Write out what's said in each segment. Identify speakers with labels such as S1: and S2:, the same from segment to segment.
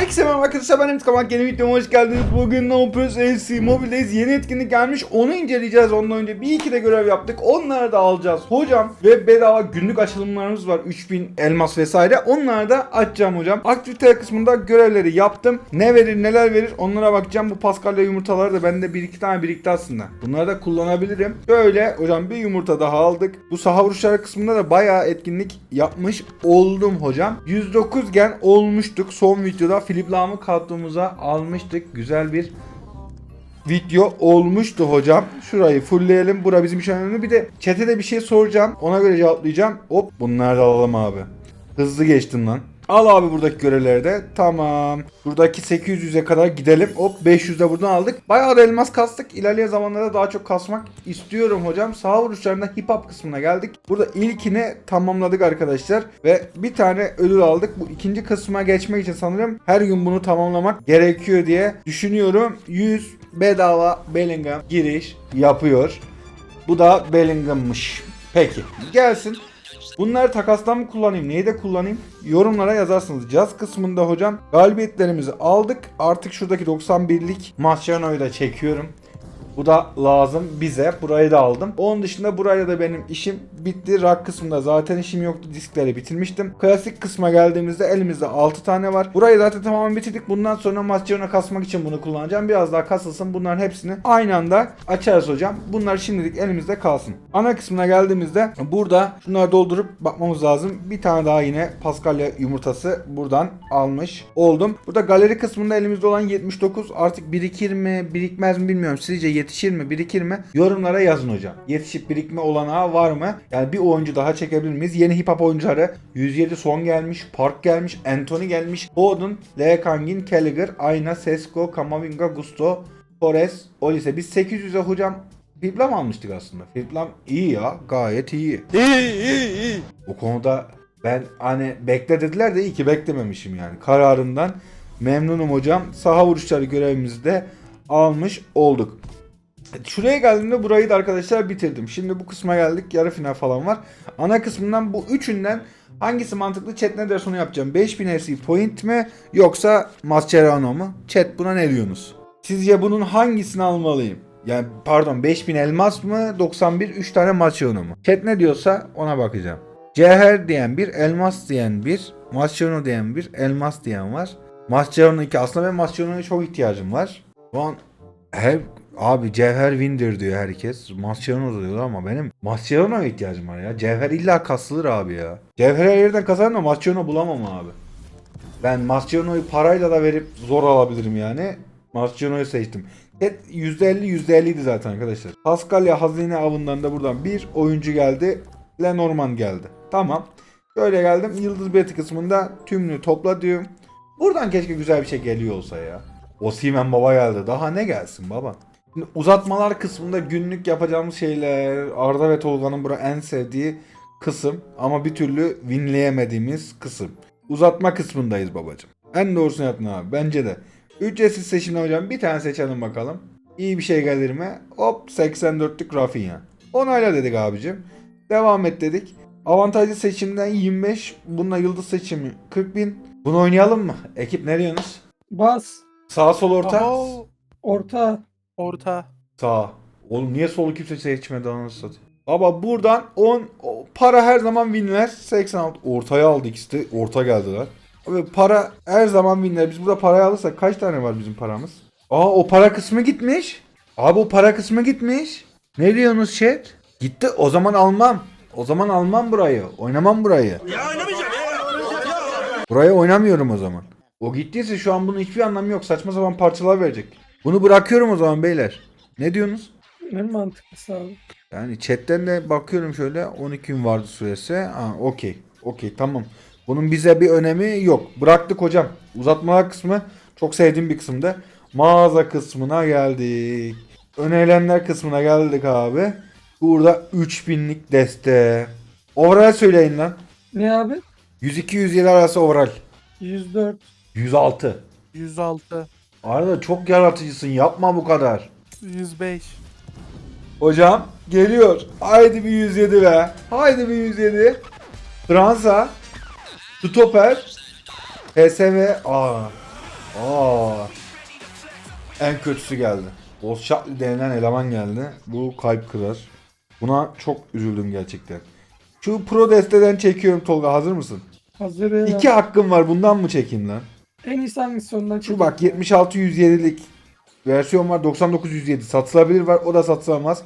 S1: Herkese merhaba arkadaşlar ben Emre Kamak yeni videoma hoş geldiniz. Bugün ne yapıyoruz? AC Mobile'deyiz. Yeni etkinlik gelmiş. Onu inceleyeceğiz. Ondan önce bir iki de görev yaptık. Onları da alacağız. Hocam ve bedava günlük açılımlarımız var. 3000 elmas vesaire. Onları da açacağım hocam. Aktivite kısmında görevleri yaptım. Ne verir neler verir onlara bakacağım. Bu Paskalya yumurtaları da bende bir iki tane birikti aslında. Bunları da kullanabilirim. Böyle hocam bir yumurta daha aldık. Bu saha vuruşları kısmında da bayağı etkinlik yapmış oldum hocam. 109 gen olmuştuk. Son videoda Philip Lahm'ı kadromuza almıştık. Güzel bir video olmuştu hocam. Şurayı fullleyelim. Bura bizim için önemli. Bir de chat'e de bir şey soracağım. Ona göre cevaplayacağım. Hop bunları da alalım abi. Hızlı geçtim lan. Al abi buradaki görevleri de. Tamam. Buradaki 800'e kadar gidelim. Hop 500 de buradan aldık. Bayağı da elmas kastık. İlerleyen zamanlarda daha çok kasmak istiyorum hocam. Sağ vuruşlarında hip hop kısmına geldik. Burada ilkini tamamladık arkadaşlar. Ve bir tane ödül aldık. Bu ikinci kısma geçmek için sanırım her gün bunu tamamlamak gerekiyor diye düşünüyorum. 100 bedava Bellingham giriş yapıyor. Bu da Bellingham'mış. Peki gelsin. Bunları takastan mı kullanayım? Neyi de kullanayım? Yorumlara yazarsınız. Caz kısmında hocam galibiyetlerimizi aldık. Artık şuradaki 91'lik Mascherano'yu da çekiyorum. Bu da lazım bize. Burayı da aldım. Onun dışında burayla da benim işim bitti. Rock kısmında zaten işim yoktu. Diskleri bitirmiştim. Klasik kısma geldiğimizde elimizde 6 tane var. Burayı zaten tamamen bitirdik. Bundan sonra Mascherano kasmak için bunu kullanacağım. Biraz daha kasılsın. Bunların hepsini aynı anda açarız hocam. Bunlar şimdilik elimizde kalsın. Ana kısmına geldiğimizde burada şunları doldurup bakmamız lazım. Bir tane daha yine Paskalya yumurtası buradan almış oldum. Burada galeri kısmında elimizde olan 79 artık birikir mi birikmez mi bilmiyorum. Sizce yetişir mi birikir mi? Yorumlara yazın hocam. Yetişip birikme olanağı var mı? Yani bir oyuncu daha çekebilir miyiz? Yeni hip hop oyuncuları 107 son gelmiş, Park gelmiş, Anthony gelmiş, Bowden, Lea Kangin, Gallagher, Ayna, Sesko, Kamavinga, Gusto, Torres, Olise. Biz 800'e hocam Fiplam almıştık aslında. Fiplam iyi ya. Gayet iyi.
S2: İyi iyi iyi.
S1: O konuda ben hani bekle dediler de iyi ki beklememişim yani. Kararından memnunum hocam. Saha vuruşları görevimizi de almış olduk. Şuraya geldiğimde burayı da arkadaşlar bitirdim. Şimdi bu kısma geldik. Yarı final falan var. Ana kısmından bu üçünden hangisi mantıklı chat ne derse onu yapacağım. 5000 FC point mi yoksa Mascherano mu? Chat buna ne diyorsunuz? Sizce bunun hangisini almalıyım? Yani pardon 5000 elmas mı 91 3 tane Mascherano mu? Chat ne diyorsa ona bakacağım. Cevher diyen bir, elmas diyen bir, Mascherano diyen bir, elmas diyen var. Mascherano 2 aslında ben Mascherano'ya çok ihtiyacım var. Şu an her abi Cevher Windir diyor herkes. Mascherano diyor ama benim Mascherano'ya ihtiyacım var ya. Cevher illa kasılır abi ya. Cevher her yerden kazanır da Mascherano bulamam abi. Ben Mascherano'yu parayla da verip zor alabilirim yani. Mascherano'yu seçtim. Evet %50 %50 idi zaten arkadaşlar. Paskalya hazine avından da buradan bir oyuncu geldi. Lenormand geldi. Tamam. Böyle geldim. Yıldız beti kısmında tümünü topla diyor. Buradan keşke güzel bir şey geliyor olsa ya. Osimen baba geldi. Daha ne gelsin baba? Şimdi uzatmalar kısmında günlük yapacağımız şeyler Arda ve Tolga'nın burada en sevdiği kısım ama bir türlü winleyemediğimiz kısım. Uzatma kısmındayız babacım. En doğrusunu yaptın abi bence de. Ücretsiz seçimden hocam bir tane seçelim bakalım. İyi bir şey gelir mi? Hop 84'lük Rafinha. Onayla dedik abicim. Devam et dedik. Avantajlı seçimden 25. Bununla yıldız seçimi 40 bin. Bunu oynayalım mı? Ekip ne diyorsunuz?
S3: Bas.
S1: Sağ sol orta.
S2: Oho,
S3: Orta.
S2: Orta.
S1: Sağ. Oğlum niye solu kimse seçmedi anasını satayım. Baba buradan 10 o, para her zaman winler 86 ortaya aldı ikisi de orta geldiler. Abi para her zaman winler. Biz burada parayı alırsak kaç tane var bizim paramız? Aa o para kısmı gitmiş. Abi o para kısmı gitmiş. Ne diyorsunuz chat? Gitti o zaman almam. O zaman almam burayı. Oynamam burayı. Buraya oynamıyorum o zaman. O gittiyse şu an bunun hiçbir anlamı yok. Saçma sapan parçalar verecek. Bunu bırakıyorum o zaman beyler. Ne diyorsunuz?
S3: En mantıklısı abi.
S1: Yani chatten de bakıyorum şöyle 12 gün vardı süresi. Ha okey. Okey tamam. Bunun bize bir önemi yok. Bıraktık hocam. Uzatmalar kısmı çok sevdiğim bir kısımdı. Mağaza kısmına geldik. Önerilenler kısmına geldik abi. Burada 3000'lik deste. Overall söyleyin lan.
S3: Ne abi?
S1: 102-107 arası overall.
S3: 104.
S1: 106.
S2: 106.
S1: Arada çok yaratıcısın. Yapma bu kadar.
S2: 105.
S1: Hocam geliyor. Haydi bir 107 be. Haydi bir 107. Fransa. Stoper. PSV. Aa. Aa. En kötüsü geldi. Shotly denilen eleman geldi. Bu kalp kırar. Buna çok üzüldüm gerçekten. Şu pro desteden çekiyorum Tolga hazır mısın?
S3: Hazır ya.
S1: İki hakkım var bundan mı çekeyim lan?
S3: En iyisi hangisi ondan
S1: Şu bak 76 107'lik versiyon var 99 107 satılabilir var o da satılamaz.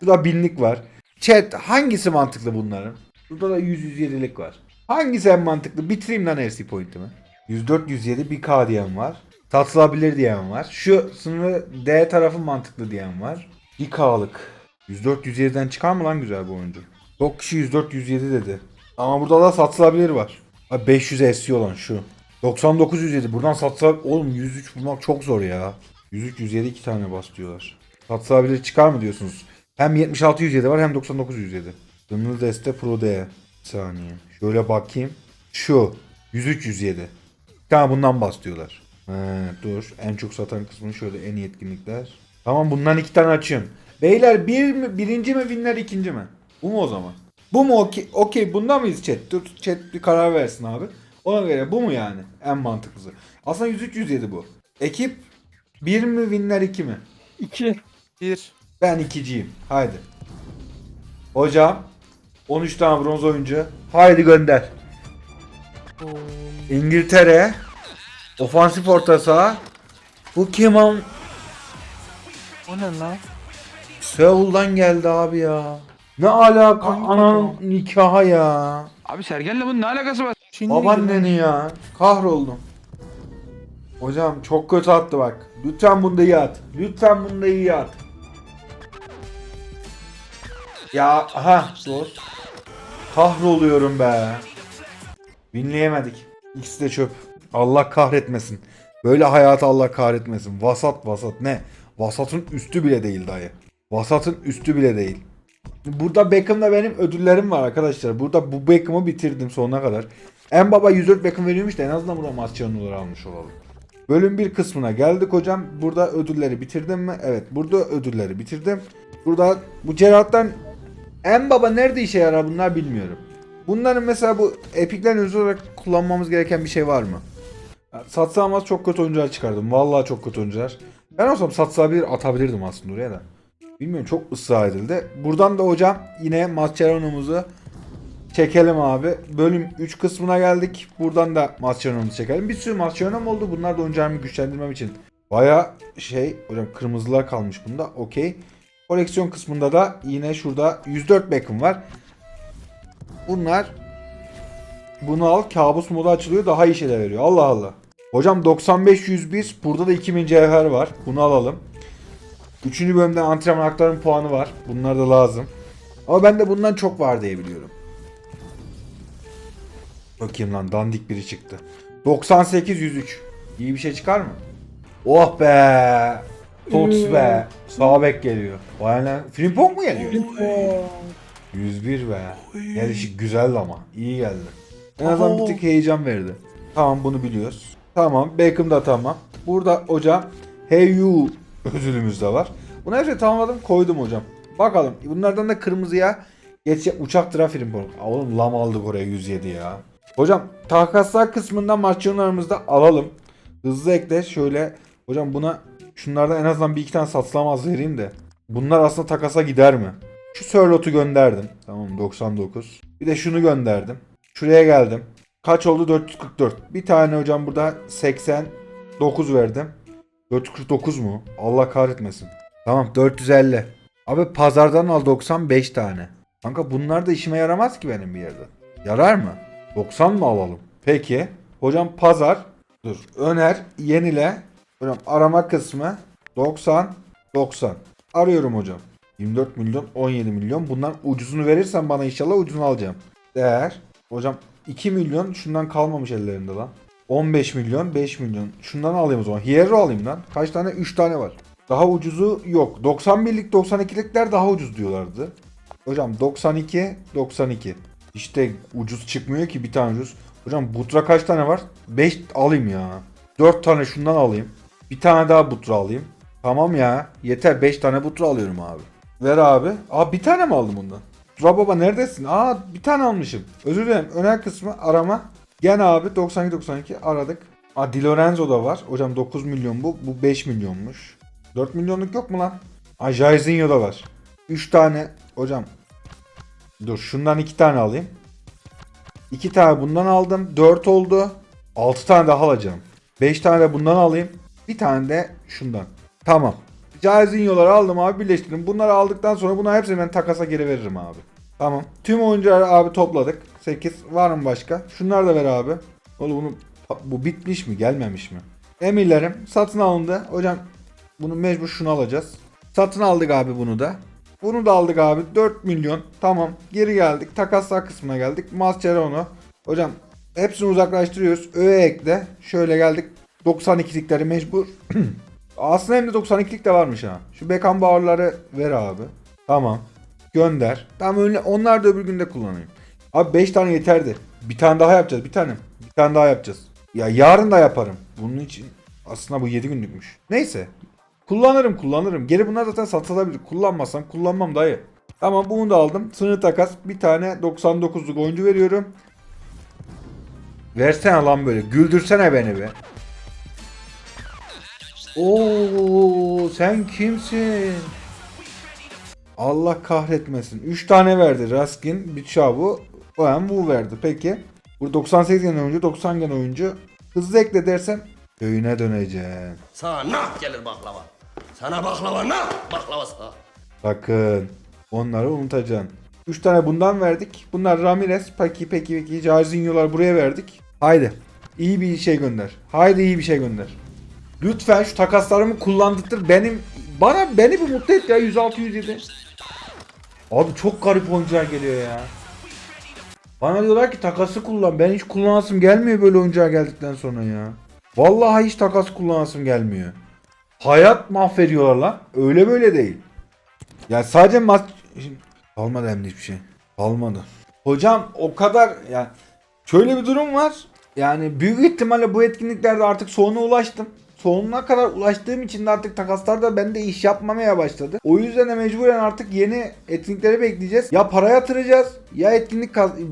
S1: Şurada binlik var. Chat hangisi mantıklı bunların? Burada da 100 107'lik var. Hangisi en mantıklı? Bitireyim lan RC Point'imi. 104 107 bir K diyen var. Satılabilir diyen var. Şu sınırı D tarafı mantıklı diyen var. 1 K'lık. 104 107'den çıkar mı lan güzel bu oyuncu? Çok kişi 104 107 dedi. Ama burada da satılabilir var. Abi 500 SC olan şu. 99 107 buradan satsa oğlum 103 bulmak çok zor ya. 103 107 iki tane bas diyorlar. Satılabilir çıkar mı diyorsunuz? Hem 76 107 var hem 99 107. Sınırlı deste Pro D. Saniye. Şöyle bakayım. Şu 103 107. Bir tane bundan bas diyorlar. He, dur. En çok satan kısmını şöyle en iyi etkinlikler. Tamam bundan iki tane açıyorum. Beyler bir mi, birinci mi winner ikinci mi? Bu mu o zaman? Bu mu okey? Okey bunda mıyız chat? Dur chat bir karar versin abi. Ona göre bu mu yani? En mantıklısı. Aslında 103 107 bu. Ekip 1 mi winner 2 mi?
S3: 2.
S2: 1.
S1: Ben ikiciyim. Haydi. Hocam 13 tane bronz oyuncu. Haydi gönder. İngiltere ofansif orta saha. Bu kim am?
S2: O ne lan?
S1: Seul'dan geldi abi ya. Ne alaka
S2: Hangi
S1: ananın
S2: takım?
S1: nikaha ya.
S4: Abi Sergen'le bunun ne alakası var?
S2: Çinli
S1: Babaanneni ya. Kahroldum. Hocam çok kötü attı bak. Lütfen bunda iyi at. Lütfen bunda iyi at. Ya aha dost. Kahroluyorum be. Binleyemedik. İkisi de çöp. Allah kahretmesin. Böyle hayatı Allah kahretmesin. Vasat vasat ne? Vasatın üstü bile değil dayı. Vasatın üstü bile değil. Burada Beckham'da benim ödüllerim var arkadaşlar. Burada bu Beckham'ı bitirdim sonuna kadar. En baba 104 Beckham veriyormuş da en azından burada maç canlıları almış olalım. Bölüm bir kısmına geldik hocam. Burada ödülleri bitirdim mi? Evet burada ödülleri bitirdim. Burada bu Gerard'dan en baba nerede işe yarar bunlar bilmiyorum. Bunların mesela bu epiklerin özel olarak kullanmamız gereken bir şey var mı? Satsa Amaz çok kötü oyuncular çıkardım. Vallahi çok kötü oyuncular. Ben olsam satsa bir atabilirdim aslında oraya da. Bilmiyorum çok ısrar edildi. Buradan da hocam yine Mascherano'muzu çekelim abi. Bölüm 3 kısmına geldik. Buradan da Mascherano'muzu çekelim. Bir sürü Mascherano'm oldu. Bunlar da oyuncularımı güçlendirmem için. Baya şey hocam kırmızılar kalmış bunda. Okey. Koleksiyon kısmında da yine şurada 104 Beckham var. Bunlar bunu al kabus modu açılıyor daha iyi şeyler veriyor. Allah Allah. Hocam 95 101 burada da 2000 cevher var. Bunu alalım. Üçüncü bölümde antrenman aktarım puanı var. Bunlar da lazım. Ama bende bundan çok var diye biliyorum. Bakayım lan dandik biri çıktı. 98 103. İyi bir şey çıkar mı? Oh be. Tots be. Sağ bek geliyor. Vay lan. Frimpong mu geliyor?
S3: Oo.
S1: 101 be. Gelişi güzeldi ama. İyi geldi. En azından bir tık heyecan verdi. Tamam bunu biliyoruz. Tamam. Beckham da tamam. Burada hocam Hey You ödülümüz de var. Bunu hepsini tamamladım koydum hocam. Bakalım. Bunlardan da kırmızıya geç uçak trafiğim bu. Oğlum lam aldık oraya 107 ya. Hocam takaslar kısmında maçlarımızı da alalım. Hızlı ekle şöyle. Hocam buna şunlardan en azından bir iki tane satılamaz vereyim de. Bunlar aslında takasa gider mi? Şu Sörlot'u gönderdim. Tamam 99. Bir de şunu gönderdim. Şuraya geldim. Kaç oldu? 444. Bir tane hocam burada 89 verdim. 449 mu? Allah kahretmesin. Tamam 450. Abi pazardan al 95 tane. Kanka bunlar da işime yaramaz ki benim bir yerde. Yarar mı? 90 mı alalım? Peki. Hocam pazar. Dur. Öner. Yenile. Hocam arama kısmı. 90. 90. Arıyorum hocam. 24 milyon 17 milyon. Bundan ucuzunu verirsen bana inşallah ucuzunu alacağım. Değer. Hocam 2 milyon şundan kalmamış ellerinde lan. 15 milyon 5 milyon. Şundan alayım o zaman. Hierro alayım lan. Kaç tane? 3 tane var. Daha ucuzu yok. 91'lik 92'likler daha ucuz diyorlardı. Hocam 92 92. İşte ucuz çıkmıyor ki bir tane ucuz. Hocam Butra kaç tane var? 5 alayım ya. 4 tane şundan alayım. Bir tane daha Butra alayım. Tamam ya. Yeter 5 tane Butra alıyorum abi. Ver abi. Aa bir tane mi aldım bundan? Tura baba neredesin? Aa bir tane almışım. Özür dilerim. Öner kısmı arama. Gene abi 92 92 aradık. Aa Di Lorenzo da var. Hocam 9 milyon bu. Bu 5 milyonmuş. 4 milyonluk yok mu lan? Aa Jairzinho da var. 3 tane. Hocam. Dur şundan 2 tane alayım. 2 tane bundan aldım. 4 oldu. 6 tane daha alacağım. 5 tane de bundan alayım. Bir tane de şundan. Tamam. Jairzinho'ları aldım abi birleştirdim. Bunları aldıktan sonra bunları hepsini ben takasa geri veririm abi. Tamam. Tüm oyuncuları abi topladık. 8. Var mı başka? Şunları da ver abi. Oğlum bunu bu bitmiş mi? Gelmemiş mi? Emirlerim satın alındı. Hocam bunu mecbur şunu alacağız. Satın aldık abi bunu da. Bunu da aldık abi. 4 milyon. Tamam. Geri geldik. Takaslar kısmına geldik. Mascherano. Hocam hepsini uzaklaştırıyoruz. Öğe ekle. Şöyle geldik. 92'likleri mecbur. Aslında hem de 92'lik de varmış ha. Şu Beckenbauer'ları ver abi. Tamam. Gönder. Tamam öyle, onlar da öbür günde kullanayım. Abi 5 tane yeterdi. Bir tane daha yapacağız. Bir tane. Bir tane daha yapacağız. Ya yarın da yaparım. Bunun için aslında bu 7 günlükmüş. Neyse. Kullanırım kullanırım. Geri bunlar zaten satılabilir. Kullanmasam kullanmam dayı. Tamam bunu da aldım. Sınır takas. Bir tane 99'luk oyuncu veriyorum. Versene lan böyle. Güldürsene beni be. Oo sen kimsin? Allah kahretmesin. 3 tane verdi Raskin, Bichabu, bu verdi. Peki. Bu 98 gen oyuncu, 90 gen oyuncu. Hızlı ekle dersem köyüne döneceğim.
S5: Sana gelir baklava. Sana baklava nah baklava sana.
S1: Bakın. Onları unutacaksın. 3 tane bundan verdik. Bunlar Ramirez, peki peki peki. Jairzinho'lar buraya verdik. Haydi. İyi bir şey gönder. Haydi iyi bir şey gönder. Lütfen şu takaslarımı kullandırtır. Benim bana beni bir mutlu et ya 106 107. Abi çok garip oyuncular geliyor ya. Bana diyorlar ki takası kullan. Ben hiç kullanasım gelmiyor böyle oyuncular geldikten sonra ya. Vallahi hiç takas kullanasım gelmiyor. Hayat mahvediyorlar lan. Öyle böyle değil. Ya sadece maç... Kalmadı hem de hiçbir şey. Kalmadı. Hocam o kadar ya şöyle bir durum var. Yani büyük ihtimalle bu etkinliklerde artık sonuna ulaştım. Sonuna kadar ulaştığım için de artık takaslarda bende iş yapmamaya başladı. O yüzden de mecburen artık yeni etkinlikleri bekleyeceğiz. Ya para yatıracağız ya etkinlik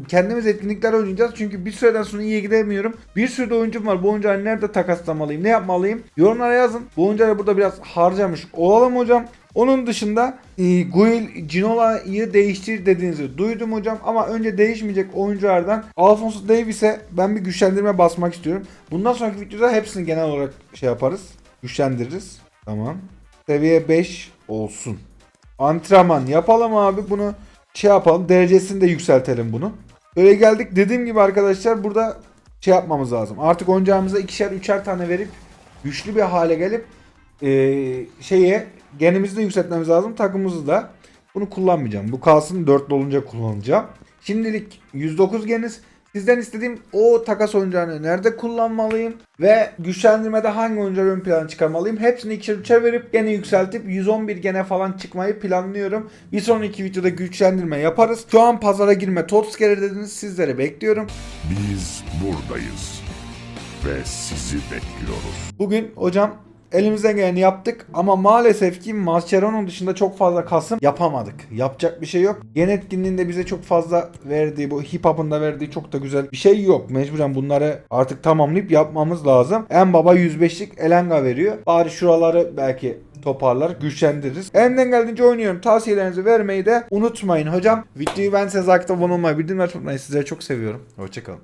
S1: kendimiz etkinlikler oynayacağız. Çünkü bir süreden sonra iyiye gidemiyorum. Bir sürü de oyuncum var. Bu oyuncuları nerede takaslamalıyım? Ne yapmalıyım? Yorumlara yazın. Bu oyuncuları burada biraz harcamış olalım hocam. Onun dışında e, Guil Ginola'yı değiştir dediğinizi duydum hocam ama önce değişmeyecek oyunculardan Alfonso Davis'e ben bir güçlendirme basmak istiyorum. Bundan sonraki videoda hepsini genel olarak şey yaparız. Güçlendiririz. Tamam. Seviye 5 olsun. Antrenman yapalım abi bunu şey yapalım derecesini de yükseltelim bunu. Böyle geldik dediğim gibi arkadaşlar burada şey yapmamız lazım. Artık oyuncağımıza ikişer üçer tane verip güçlü bir hale gelip eee, şeye genimizi de yükseltmemiz lazım. Takımımızı da. Bunu kullanmayacağım. Bu kalsın 4 olunca kullanacağım. Şimdilik 109 geniz. Sizden istediğim o takas oyuncağını nerede kullanmalıyım ve güçlendirmede hangi oyuncuları ön plana çıkarmalıyım. Hepsini ikişer üçer verip gene yükseltip 111 gene falan çıkmayı planlıyorum. Bir sonraki videoda güçlendirme yaparız. Şu an pazara girme Totskere dediniz sizleri bekliyorum.
S6: Biz buradayız ve sizi bekliyoruz.
S1: Bugün hocam elimizden geleni yaptık ama maalesef ki Mascherano dışında çok fazla Kasım yapamadık. Yapacak bir şey yok. Yeni etkinliğinde bize çok fazla verdiği bu hip hop'un da verdiği çok da güzel bir şey yok. Mecburen bunları artık tamamlayıp yapmamız lazım. En baba 105'lik Elenga veriyor. Bari şuraları belki toparlar, güçlendiririz. Elimden geldiğince oynuyorum. Tavsiyelerinizi vermeyi de unutmayın hocam. Videoyu ben size abone olmayı, bildirimleri tutmayı sizleri çok seviyorum. Hoşçakalın.